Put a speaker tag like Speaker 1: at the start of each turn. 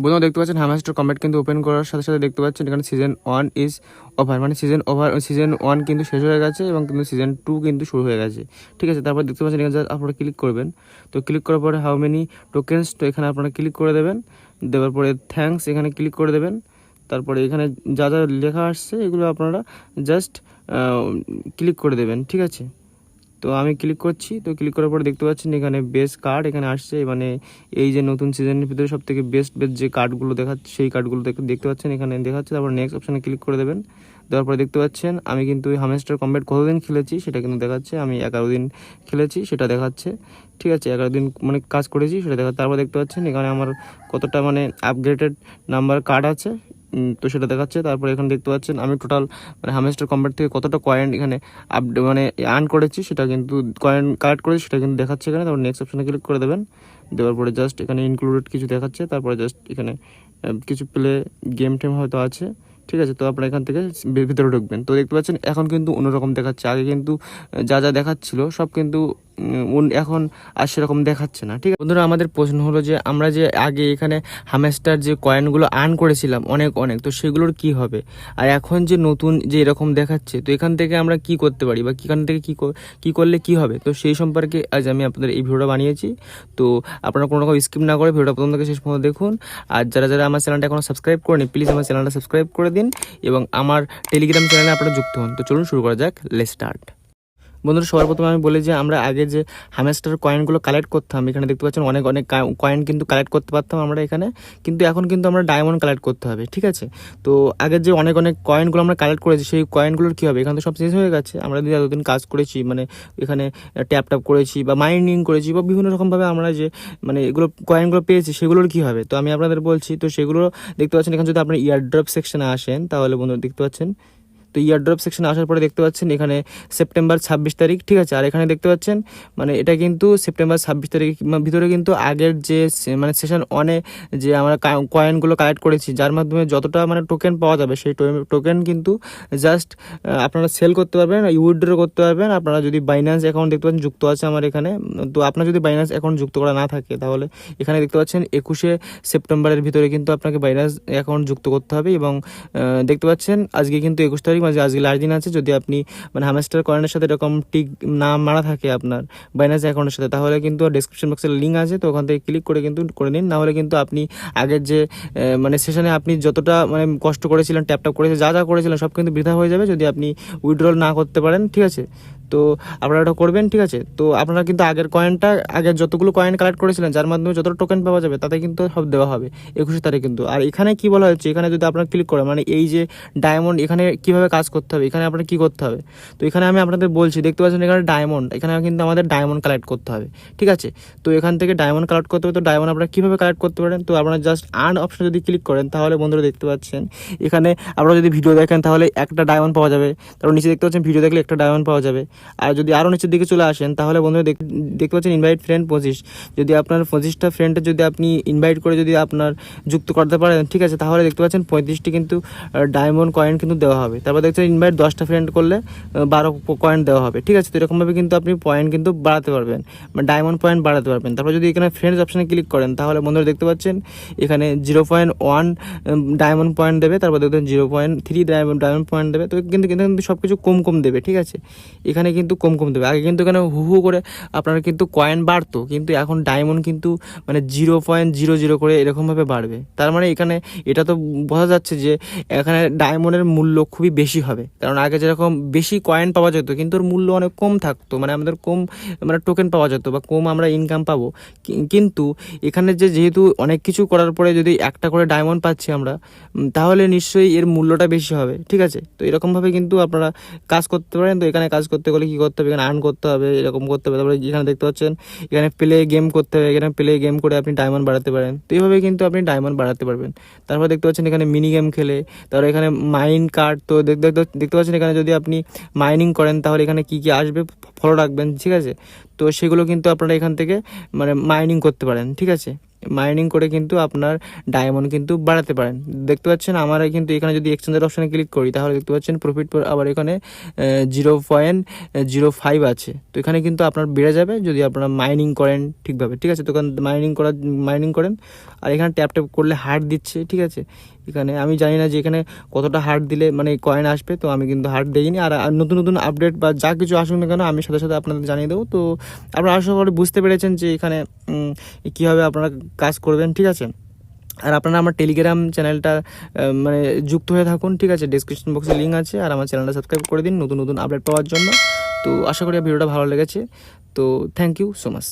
Speaker 1: বন্ধুরা দেখতে পাচ্ছেন হামাস্টার কমেট কিন্তু ওপেন করার সাথে সাথে দেখতে পাচ্ছেন, এখানে সিজন ওয়ান ইজ ওভার মানে সিজন ওভার সিজন ওয়ান কিন্তু শেষ হয়ে গেছে এবং কিন্তু সিজন টু কিন্তু শুরু হয়ে গেছে। ঠিক আছে, তারপর দেখতে পাচ্ছেন এখানে আপনারা ক্লিক করবেন। তো ক্লিক করার পরে হাউ মেনি টোকেন্স তো এখানে আপনারা ক্লিক করে দেবেন। দেওয়ার পরে থ্যাঙ্কস এখানে ক্লিক করে দেবেন। তারপরে এখানে যা যা লেখা আসছে, এগুলো আপনারা জাস্ট ক্লিক করে দেবেন, ঠিক আছে? তো আমি ক্লিক করছি, তো ক্লিক করার পরে দেখতে পাচ্ছেন এখানে বেস্ট কার্ড এখানে আসছে মানে এই যে নতুন সিজনের ভিতরে সব থেকে বেস্ট বেস্ট যে কার্ডগুলো দেখাচ্ছে সেই কার্ডগুলো দেখতে পাচ্ছেন, এখানে দেখাচ্ছে, তারপর নেক্সট অপশানে ক্লিক করে দেবেন। দেওয়ার পরে দেখতে পাচ্ছেন, আমি কিন্তু হামেস্টার কম্ব্যাট কতদিন খেলেছি সেটা কিন্তু দেখাচ্ছে, আমি এগারো দিন খেলেছি, সেটা দেখাচ্ছে। ঠিক আছে, এগারো দিন মানে কাজ করেছি, সেটা দেখা, তারপর দেখতে পাচ্ছেন এখানে আমার কতটা মানে আপগ্রেডেড নাম্বার কার্ড আছে তো সেটা দেখাচ্ছে। তারপরে এখানে দেখতে পাচ্ছেন, আমি টোটাল মানে হামেস্টার কম্ব্যাট থেকে কতটা কয়েন এখানে আপ মানে আর্ন করেছি সেটা কিন্তু কয়েন কালেক্ট করেছি সেটা কিন্তু দেখাচ্ছে এখানে। তারপর নেক্সট অপশানে ক্লিক করে দেবেন। দেওয়ার পরে জাস্ট এখানে ইনক্লুডেড কিছু দেখাচ্ছে। তারপরে জাস্ট এখানে কিছু প্লে গেম টেম হয়তো আছে। ঠিক আছে, তো আপনারা এখান থেকে ভিতরে ঢুকবেন। তো দেখতে পাচ্ছেন, এখন কিন্তু অন্যরকম দেখাচ্ছে। আগে কিন্তু যা যা দেখাচ্ছিল সব কিন্তু এখন আর সেরকম দেখাচ্ছে না, ঠিক আছে? বন্ধুরা, আমাদের প্রশ্ন হলো যে, আমরা যে আগে এখানে হামেস্টার যে কয়েনগুলো আর্ন করেছিলাম অনেক অনেক, তো সেগুলোর কি হবে? আর এখন যে নতুন যে এরকম দেখাচ্ছে, তো এখান থেকে আমরা কি করতে পারি? বা এখান থেকে কি কি করলে কি হবে? তো সেই সম্পর্কে আজ আমি আপনাদের এই ভিডিওটা বানিয়েছি। তো আপনারা কোনো রকম স্কিপ না করে ভিডিওটা প্রথম থেকে শেষ পর্যন্ত দেখুন। আর যারা যারা আমার চ্যানেলটা এখনও সাবস্ক্রাইব করেনি প্লিজ আমার চ্যানেলটা সাবস্ক্রাইব করে দিন এবং আমার টেলিগ্রাম চ্যানেলে আপনারা যুক্ত হন। তো চলুন শুরু করা যাক লে স্টার্ট বন্ধুরা, সবার প্রথমে আমি বলি যে আমরা আগে যে হামেস্টার কয়েনগুলো কালেক্ট করতাম, এখানে দেখতে পাচ্ছেন অনেক অনেক কয়েন কিন্তু কালেক্ট করতে পারতাম আমরা এখানে, কিন্তু এখন কিন্তু আমরা ডায়মন্ড কালেক্ট করতে হবে, ঠিক আছে? তো আগের যে অনেক অনেক কয়েনগুলো আমরা কালেক্ট করেছি, সেই কয়েনগুলোর কী হবে? এখানে তো সব শেষ হয়ে গেছে। আমরা যদি এতদিন কাজ করেছি মানে এখানে ট্যাপ ট্যাপ করেছি বা মাইনিং করেছি বা বিভিন্ন রকমভাবে আমরা যে মানে এগুলো কয়েনগুলো পেয়েছি, সেগুলোর কী হবে? তো আমি আপনাদের বলছি, তো সেগুলো দেখতে পাচ্ছেন, এখানে যদি আপনার ইয়ারড্রপ সেকশনে আসেন, তাহলে বন্ধুরা দেখতে পাচ্ছেন তো ইয়ারড্রপ সেকশনে আসার পরে দেখতে পাচ্ছেন এখানে সেপ্টেম্বর ছাব্বিশ তারিখ, ঠিক আছে? আর এখানে দেখতে পাচ্ছেন মানে এটা কিন্তু সেপ্টেম্বর ছাব্বিশ তারিখ ভিতরে কিন্তু আগের যে মানে সেশন ওয়ানে যে আমরা কয়েনগুলো কালেক্ট করেছি, যার মাধ্যমে যতটা মানে টোকেন পাওয়া যাবে, সেই টোকেন কিন্তু জাস্ট আপনারা সেল করতে পারবেন উইথড্র করতে পারবেন। আপনারা যদি বাইন্যান্স অ্যাকাউন্ট দেখতে পাচ্ছেন, যুক্ত আছে আমার এখানে, তো আপনার যদি বাইন্যান্স অ্যাকাউন্ট যুক্ত করা না থাকে, তাহলে এখানে দেখতে পাচ্ছেন একুশে সেপ্টেম্বরের ভিতরে কিন্তু আপনাকে বাইন্যান্স অ্যাকাউন্ট যুক্ত করতে হবে এবং দেখতে পাচ্ছেন আজকে কিন্তু একুশ তারিখ মানে আজকে লাস্ট দিন আছে, যদি আপনি মানে হামেস্টার কয়েনের সাথে এরকম টিক না মারা থাকে আপনার বাইন্যান্স অ্যাকাউন্টের সাথে, তাহলে কিন্তু ডিসক্রিপশন বক্সের লিঙ্ক আছে, তো ওখান থেকে ক্লিক করে কিন্তু, করে নিন। না হলে কিন্তু আপনি আগের যে মানে সেশনে আপনি যতটা মানে কষ্ট করেছিলেন ট্যাপটা করেছে করেছিলেন, যা যা করেছিলেন, সব কিন্তু বৃথা হয়ে যাবে যদি আপনি উইড্রল না করতে পারেন, ঠিক আছে? তো আপনারা এটা করবেন, ঠিক আছে? তো আপনারা কিন্তু আগের কয়েনটা আগের যতগুলো কয়েন কালেক্ট করেছিলেন, যার মাধ্যমে যত টোকেন পাওয়া যাবে, তাতে কিন্তু সব দেওয়া হবে একুশে তারিখ কিন্তু। আর এখানে কি বলা হচ্ছে? এখানে যদি আপনারা ক্লিক করেন মানে এই যে ডায়মন্ড এখানে কীভাবে কাজ করতে হবে? এখানে আপনার কি করতে হবে? তো এখানে আমি আপনাদের বলছি, দেখতে পাচ্ছেন এখানে ডায়মন্ড এখানে কিন্তু আমাদের ডায়মন্ড কালেক্ট করতে হবে, ঠিক আছে? তো এখান থেকে ডায়মন্ড কালেক্ট করতে হবে, তো ডায়মন্ড আপনারা কীভাবে কালেক্ট করতে পারেন? তো আপনারা জাস্ট আর্ন অপশন যদি ক্লিক করেন, তাহলে বন্ধুরা দেখতে পাচ্ছেন, এখানে আপনারা যদি ভিডিও দেখেন, তাহলে একটা ডায়মন্ড পাওয়া যাবে। তারপর নিচে দেখতে পাচ্ছেন ভিডিও দেখলে একটা ডায়মন্ড পাওয়া যাবে। আর যদি আরও নিচের দিকে চলে আসেন, তাহলে বন্ধুরা দেখ- দেখতে পাচ্ছেন ইনভাইট ফ্রেন্ড পঁচিশ যদি আপনার পঁচিশটা ফ্রেন্ডের যদি আপনি ইনভাইট করে যদি আপনার যুক্ত করতে পারেন, ঠিক আছে, তাহলে দেখতে পাচ্ছেন পঁয়ত্রিশটি কিন্তু ডায়মন্ড কয়েন কিন্তু দেওয়া হবে। তারপর দেখছেন ইনভাইট দশটা ফ্রেন্ড করলে বারো কয়েন দেওয়া হবে। ঠিক আছে, তো এরকমভাবে কিন্তু আপনি পয়েন্ট কিন্তু বাড়াতে পারবেন মানে ডায়মন্ড পয়েন্ট বাড়াতে পারবেন। তারপর যদি এখানে ফ্রেন্ডস অপশানে ক্লিক করেন, তাহলে বন্ধুরা দেখতে পাচ্ছেন এখানে zero point one diamond point দেবে। তারপর দেখবেন zero point three diamond diamond point দেবে। তো কিন্তু কিন্তু সব কিছু কম কম দেবে, ঠিক আছে। এখানে কিন্তু কম কম দেবে। আগে কিন্তু এখানে হু হু করে আপনার কিন্তু কয়েন বাড়তো, কিন্তু এখন ডায়মন্ড কিন্তু মানে জিরো পয়েন্ট জিরো জিরো করে এরকমভাবে বাড়বে। তার মানে এখানে এটা তো বোঝা যাচ্ছে যে এখানে ডায়মন্ডের মূল্য খুবই বেশি হবে। কারণ আগে যেরকম বেশি কয়েন পাওয়া যেত, কিন্তু ওর মূল্য অনেক কম থাকতো মানে আমাদের কম মানে টোকেন পাওয়া যেত বা কম আমরা ইনকাম পাবো। কিন্তু এখানে যে যেহেতু অনেক কিছু করার পরে যদি একটা করে ডায়মন্ড পাচ্ছি আমরা তাহলে নিশ্চয়ই এর মূল্যটা বেশি হবে, ঠিক আছে? তো এরকমভাবে কিন্তু আপনারা কাজ করতে পারেন। তো এখানে কাজ করতে গেলে কী করতে হবে? এখানে আর্ন করতে হবে, এরকম করতে হবে। তারপরে যেখানে দেখতে পাচ্ছেন, এখানে প্লে গেম করতে হবে। এখানে প্লে গেম করে আপনি ডায়মন্ড বাড়াতে পারেন। তো এইভাবে কিন্তু আপনি ডায়মন্ড বাড়াতে পারবেন। তারপর দেখতে পাচ্ছেন এখানে মিনি গেম খেলে। তারপর এখানে মাইন কার্ড তো দেখ- দেখ- দেখতে পাচ্ছেন এখানে যদি আপনি মাইনিং করেন, তাহলে এখানে কি কি আসবে? ফলো রাখবেন, ঠিক আছে? তো সেগুলো কিন্তু আপনারা এখান থেকে মানে মাইনিং করতে পারেন, ঠিক আছে? মাইনিং করে কিন্তু আপনার ডায়মন্ড কিন্তু বাড়াতে পারেন। দেখতে পাচ্ছেন, আমার কিন্তু এখানে যদি এক্সচেঞ্জের অপশানে ক্লিক করি, তাহলে দেখতে পাচ্ছেন প্রফিট আবার এখানে জিরো পয়েন্ট জিরো ফাইভ আছে। তো এখানে কিন্তু আপনার বেড়ে যাবে যদি আপনারা মাইনিং করেন ঠিকভাবে, ঠিক আছে? তো মাইনিং করা মাইনিং করেন। আর এখানে ট্যাপ ট্যাপ করলে হার্ট দিচ্ছে, ঠিক আছে? এখানে আমি জানি না যে এখানে কতটা হার্ট দিলে মানে কয়েন আসবে, তো আমি কিন্তু হার্ট দিইনি। আর আর নতুন নতুন আপডেট বা যা কিছু আসুক না কেন, আমি সাথে সাথে আপনাদের জানিয়ে দেবো। তো আপনারা আশা করি বুঝতে পেরেছেন যে এখানে কীভাবে আপনারা কাজ করবেন, ঠিক আছে? আর আপনারা আমার টেলিগ্রাম চ্যানেলটা মানে যুক্ত হয়ে থাকুন, ঠিক আছে? ডিসক্রিপশন বক্সে লিঙ্ক আছে, আর আমার চ্যানেলটা সাবস্ক্রাইব করে দিন নতুন নতুন আপডেট পাওয়ার জন্য। তো আশা করি ভিডিওটা ভালো লেগেছে। তো থ্যাংক ইউ সো মাচ